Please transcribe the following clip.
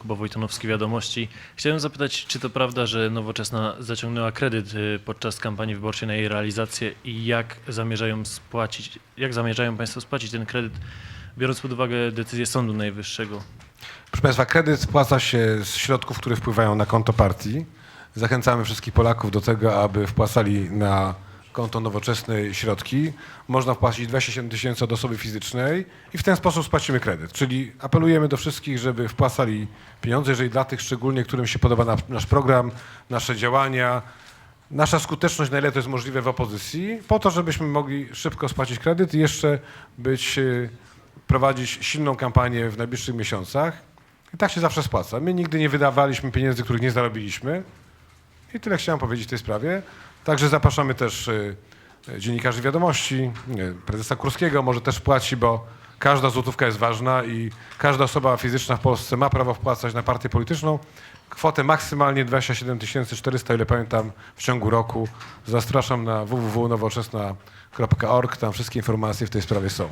Kuba Wojtonowski, Wiadomości. Chciałem zapytać, czy to prawda, że Nowoczesna zaciągnęła kredyt y, podczas kampanii wyborczej na jej realizację i jak zamierzają spłacić, jak zamierzają Państwo spłacić ten kredyt, biorąc pod uwagę decyzję Sądu Najwyższego? Proszę Państwa, kredyt spłaca się z środków, które wpływają na konto partii. Zachęcamy wszystkich Polaków do tego, aby wpłacali na konto nowoczesnej środki. Można wpłacić 27 tysięcy od osoby fizycznej i w ten sposób spłacimy kredyt. Czyli apelujemy do wszystkich, żeby wpłacali pieniądze, jeżeli dla tych szczególnie, którym się podoba na, nasz program, nasze działania, nasza skuteczność, na ile to jest możliwe w opozycji, po to, żebyśmy mogli szybko spłacić kredyt i jeszcze być, y, prowadzić silną kampanię w najbliższych miesiącach. I tak się zawsze spłaca. My nigdy nie wydawaliśmy pieniędzy, których nie zarobiliśmy. I tyle chciałem powiedzieć w tej sprawie. Także zapraszamy też y, dziennikarzy wiadomości, y, prezesa Kurskiego może też płaci, bo każda złotówka jest ważna i każda osoba fizyczna w Polsce ma prawo wpłacać na partię polityczną. Kwotę maksymalnie 27 400, ile pamiętam, w ciągu roku. Zapraszam na www.nowoczesna.org, tam wszystkie informacje w tej sprawie są.